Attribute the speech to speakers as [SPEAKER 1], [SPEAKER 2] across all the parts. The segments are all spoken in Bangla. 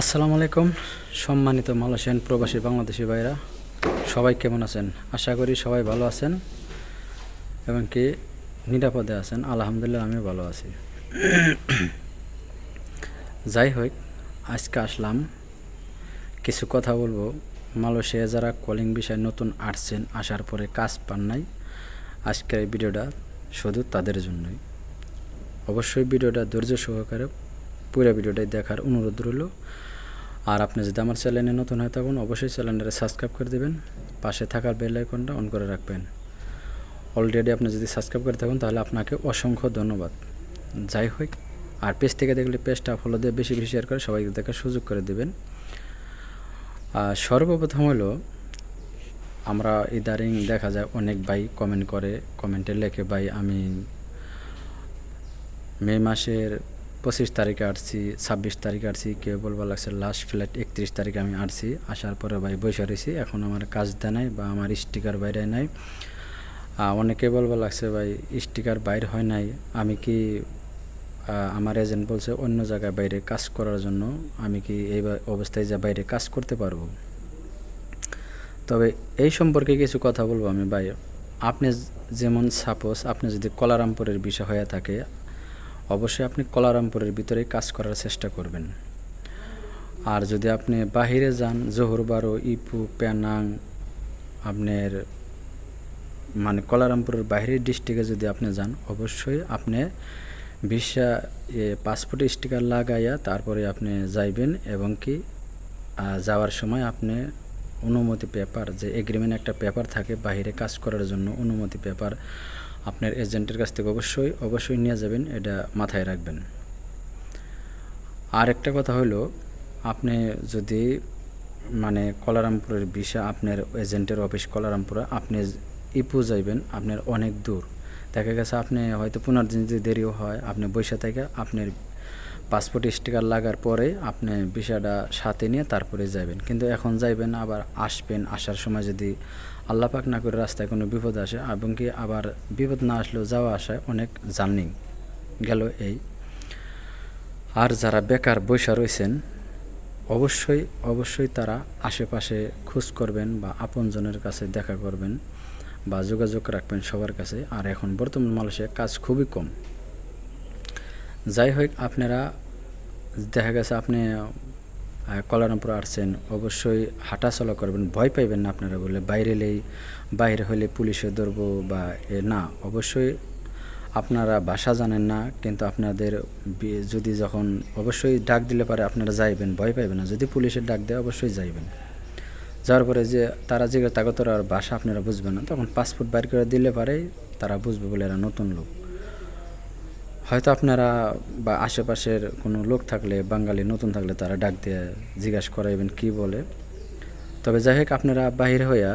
[SPEAKER 1] আসসালামু আলাইকুম, সম্মানিত মালয়েশিয়ান প্রবাসী বাংলাদেশি ভাইরা সবাই কেমন আছেন? আশা করি সবাই ভালো আছেন এবং কি নিরাপদে আছেন। আলহামদুলিল্লাহ আমি ভালো আছি। যাই হোক, আজকে আসলাম। কিছু কথা বলব। মালয়েশিয়া যারা কলিং বিষয়ে নতুন আসছেন, আসার পরে কাজ পান নাই, আজকের এই ভিডিওটা শুধু তাদের জন্যই। অবশ্যই ভিডিওটা ধৈর্য সহকারে পুরো ভিডিওটাই দেখার অনুরোধ রইল। আর আপনি যদি আমার চ্যানেলে নতুন হয়ে থাকুন, অবশ্যই চ্যানেলটা সাবস্ক্রাইব করে দেবেন। পাশে থাকার বেল আইকনটা অন করে রাখবেন। অলরেডি আপনি যদি সাবস্ক্রাইব করে থাকুন, তাহলে আপনাকে অসংখ্য ধন্যবাদ। যাই হোক, আর পেজ থেকে দেখলে পেজটা ফলো দিয়ে বেশি বেশি শেয়ার করে সবাইকে দেখার সুযোগ করে দেবেন। আর সর্বপ্রথম হলো, আমরা ইদারিং দেখা যায় অনেক ভাই কমেন্ট করে কমেন্টে লেখে, ভাই, আমি মে মাসের পঁচিশ তারিখে আসছি, ছাব্বিশ তারিখে আসছি, কেউ বলবা লাগছে লাস্ট ফ্লাইট একত্রিশ তারিখে আমি আসছি। আসার পরে ভাই বসে রয়েছি, এখন আমার কাজ দেয় নাই বা আমার স্টিকার বাইরে নাই। অনেকে বলবা লাগছে ভাই স্টিকার বাইর হয় নাই, আমি কি আমার এজেন্ট বলছে অন্য জায়গায় বাইরে কাজ করার জন্য, আমি কি এই অবস্থায় যা বাইরে কাজ করতে পারব? তবে এই সম্পর্কে কিছু কথা বলব আমি ভাই। আপনি যেমন সাপোজ আপনি যদি কলারামপুরের বিষয় হয়ে থাকে অবশ্যই আপনি কলারামপুরের ভিতরে কাজ করার চেষ্টা করবেন। আর যদি আপনি বাহিরে যান, জোহর বারো, ইপু প্যানাং আপনার মানে কলারামপুরের বাইরের ডিস্ট্রিক্টে যদি আপনি যান, অবশ্যই আপনি ভিসা পাসপোর্ট স্টিকার লাগাইয়া তারপরে আপনি যাইবেন এবং কি যাওয়ার সময় আপনি অনুমতি পেপার যে এগ্রিমেন্ট একটা পেপার থাকে, বাহিরে কাজ করার জন্য অনুমতি পেপার আপনার এজেন্টের কাছ থেকে অবশ্যই অবশ্যই নিয়ে যাবেন, এটা মাথায় রাখবেন। আর একটা কথা হলো, আপনি যদি মানে কলারামপুরের ভিসা আপনার এজেন্টের অফিস কলারামপুরে, আপনি ইপু যাইবেন, আপনার অনেক দূর। দেখা গেছে আপনি হয়তো পুনর্দিন দিন যদি দেরিও হয়, আপনি বৈশা থেকে আপনার পাসপোর্ট স্টিকার লাগার পরে আপনি ভিসাটা সাথে নিয়ে তারপরে যাবেন কিন্তু এখন যাইবেন, আবার আসবেন, আসার সময় যদি আল্লাহ পাক না করে রাস্তায় কোনো বিপদ আসে, এবং কি আবার বিপদ না আসলেও যাওয়া আসায় অনেক জার্নি গেল এই। আর যারা বেকার বৈশা রয়েছেন, অবশ্যই অবশ্যই তারা আশেপাশে খোঁজ করবেন বা আপনজনের কাছে দেখা করবেন বা যোগাযোগ রাখবেন সবার কাছে। আর এখন বর্তমান মানুষে কাজ খুবই কম। যাই হোক, আপনারা দেখা গেছে আপনি কলারামপুর আসছেন, অবশ্যই হাঁটাচলা করবেন, ভয় পাইবেন না আপনারা বলে বাইরে এলেই বাইরে হলে পুলিশে ধরবো বা এ না, অবশ্যই আপনারা ভাষা জানেন না, কিন্তু আপনাদের যদি যখন অবশ্যই ডাক দিলে পারে আপনারা যাইবেন, ভয় পাইবেন না, যদি পুলিশের ডাক দেয় অবশ্যই যাইবেন। যাওয়ার পরে যে তারা যে তাগতর আর ভাষা আপনারা বুঝবেন না, তখন পাসপোর্ট বাইর করে দিলে পারে তারা বুঝবে বলে এরা নতুন লোক। হয়তো আপনারা বা আশেপাশের কোনো লোক থাকলে, বাঙালি নতুন থাকলে তারা ডাক দিয়ে জিজ্ঞাসা করাইবেন কি বলে। তবে যাই হোক, আপনারা বাহির হইয়া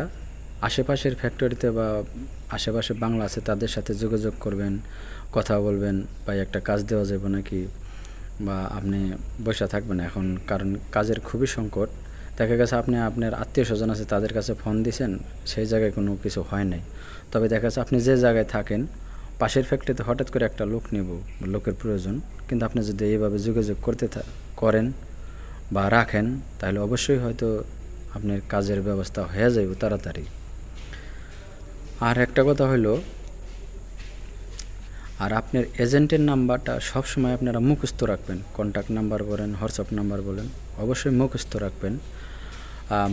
[SPEAKER 1] আশেপাশের ফ্যাক্টরিতে বা আশেপাশে বাংলা আছে, তাদের সাথে যোগাযোগ করবেন, কথা বলবেন বা একটা কাজ দেওয়া যাবে নাকি? বা আপনি বসে থাকবেন এখন, কারণ কাজের খুবই সংকট। দেখা গেছে আপনি, আপনার আত্মীয় স্বজন আছে, তাদের কাছে ফোন দিয়েছেন সেই জায়গায় কোনো কিছু হয় নাই। তবে দেখা যাচ্ছে আপনি যে জায়গায় থাকেন পাশের ফ্যাক্টরিতে হঠাৎ করে একটা লোক নেব, লোকের প্রয়োজন। কিন্তু আপনি যদি এইভাবে যোগাযোগ করতে করেন বা রাখেন, তাহলে অবশ্যই হয়তো আপনার কাজের ব্যবস্থা হয়ে যাবে তাড়াতাড়ি। আর একটা কথা হলো আর আপনার এজেন্টের নাম্বারটা সবসময় আপনারা মুখস্থ রাখবেন। কন্ট্যাক্ট নাম্বার বলেন হোয়াটসঅ্যাপ নাম্বার বলেন, অবশ্যই মুখস্থ রাখবেন।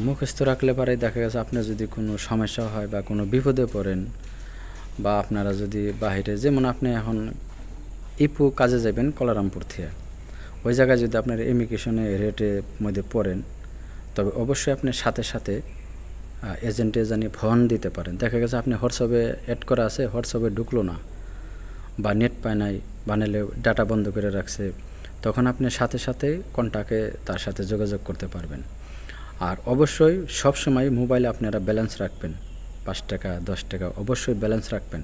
[SPEAKER 1] মুখস্থ রাখলে পরে দেখা গেছে, আপনার যদি কোনো সমস্যা হয় বা কোনো বিপদে পড়েন বা আপনারা যদি বাহিরে, যেমন আপনি এখন ইপু কাজে যাবেন কলারামপুর থেকে, ওই জায়গায় যদি আপনার ইমিগ্রেশনে রেটের মধ্যে পড়েন, তবে অবশ্যই আপনি সাথে সাথে এজেন্টে জানি ফোন দিতে পারেন। দেখা গেছে আপনি হোয়াটসঅ্যাপে অ্যাড করা আছে হোয়াটসঅ্যাপে ঢুকলো না, বা নেট পায় নাই বানালে ডাটা বন্ধ করে রাখছে, তখন আপনি সাথে সাথে কন্টাক্টে তার সাথে যোগাযোগ করতে পারবেন। আর অবশ্যই সব সময় মোবাইলে আপনারা ব্যালেন্স রাখবেন। পাঁচ টাকা, দশ টাকা, অবশ্যই ব্যালেন্স রাখবেন।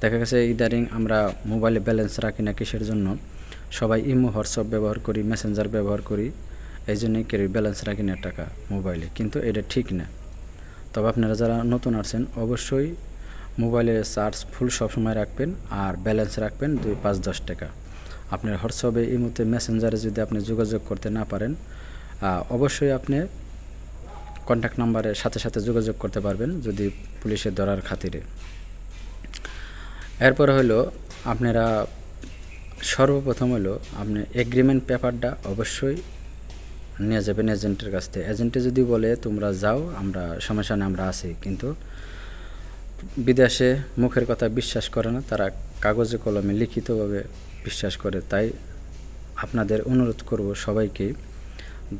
[SPEAKER 1] দেখা গেছে ইদারিং আমরা মোবাইলে ব্যালেন্স রাখি না কিসের জন্য? সবাই ইমো, হোয়াটসঅ্যাপ ব্যবহার করি মেসেঞ্জার ব্যবহার করি এই জন্যই কেউ ব্যালেন্স রাখি না টাকা মোবাইলে কিন্তু এটা ঠিক না। তবে আপনারা যারা নতুন আসছেন অবশ্যই মোবাইলে চার্জ ফুল সবসময় রাখবেন আর ব্যালেন্স রাখবেন দুই, পাঁচ, দশ টাকা। আপনার হোয়াটসঅ্যাপে এই মুহূর্তে মেসেঞ্জারে যদি আপনি যোগাযোগ করতে না পারেন অবশ্যই আপনি কন্ট্যাক্ট নাম্বারের সাথে সাথে যোগাযোগ করতে পারবেন যদি পুলিশের ধরার খাতিরে। এরপর হলো, আপনারা সর্বপ্রথম হলো, আপনি এগ্রিমেন্ট পেপারটা অবশ্যই নিয়ে যাবেন এজেন্টের কাছ থেকে। এজেন্টে যদি বলে, তোমরা যাও, আমরা সমস্যা আমরা আছি। কিন্তু বিদেশে মুখের কথা বিশ্বাস করে না, তারা কাগজে কলমে লিখিতভাবে বিশ্বাস করে। তাই আপনাদের অনুরোধ করব সবাইকে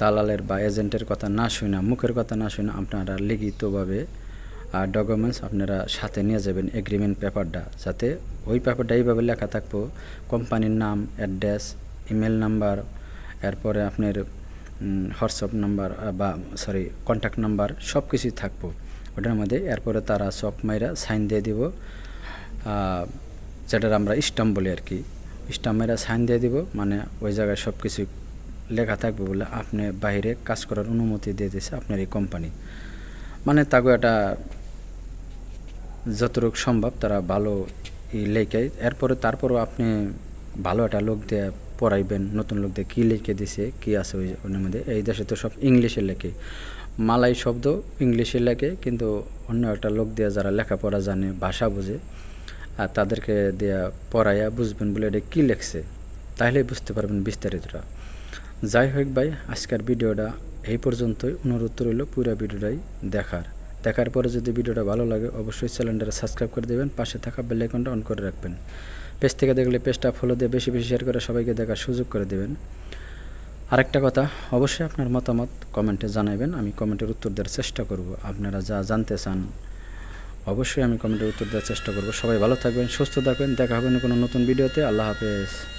[SPEAKER 1] দালালের বা এজেন্টের কথা না শুনে, মুখের কথা না শুনে আপনারা লিখিতভাবে ডকুমেন্টস আপনারা সাথে নিয়ে যাবেন এগ্রিমেন্ট পেপারটা যাতে ওই পেপারটা এইভাবে লেখা থাকব কোম্পানির নাম অ্যাড্রেস ইমেল নাম্বার এরপরে আপনার হোয়াটসঅ্যাপ নাম্বার বা সরি কন্ট্যাক্ট নাম্বার সব কিছুই থাকব। ওটার মধ্যে এরপরে তারা সব মাইরা সাইন দিয়ে দিব। যেটার আমরা স্টাম্প বলি আর কি স্টাম্প মাইরা সাইন দিয়ে দিব মানে ওই জায়গায় সব কিছু লেখা থাকবে বলে আপনি বাইরে কাজ করার অনুমতি দিয়ে দিয়েছে আপনার এই কোম্পানি মানে তাগো এটা যতটুকু সম্ভব তারা ভালো ই লেখায় এরপরে তারপরও আপনি ভালো একটা লোক দিয়ে পড়াইবেন, নতুন লোক দিয়ে কী লিখে দিছে, কী আছে ওই ওর মধ্যে? এই দেশে তো সব ইংলিশে লেখে। মালাই শব্দ ইংলিশে লেখে, কিন্তু অন্য একটা লোক দিয়ে যারা লেখাপড়া জানে, ভাষা বোঝে, আর তাদেরকে দেয়া পড়াইয়া বুঝবেন বলে এটা কী লেখছে, তাহলেই বুঝতে পারবেন বিস্তারিতটা। যাই হোক ভাই, আজকের ভিডিওটা এই পর্যন্তই। অনুরোধ রইল পুরো ভিডিওটাই দেখার। দেখার পরে যদি ভিডিওটা ভালো লাগে, অবশ্যই চ্যানেলটা সাবস্ক্রাইব করে দেবেন, পাশে থাকা বেল আইকনটা অন করে রাখবেন। পেজ থেকে দেখলে পেজটা ফলো দিয়ে বেশি বেশি শেয়ার করে সবাইকে দেখার সুযোগ করে দেবেন। আরেকটা কথা, অবশ্যই আপনার মতামত কমেন্টে জানাবেন আমি কমেন্টের উত্তর দেওয়ার চেষ্টা করব। আপনারা যা জানতে চান, অবশ্যই আমি কমেন্টের উত্তর দেওয়ার চেষ্টা করব। সবাই ভালো থাকবেন, সুস্থ থাকবেন, দেখা হবে কোনো নতুন ভিডিওতে। আল্লাহ হাফেজ।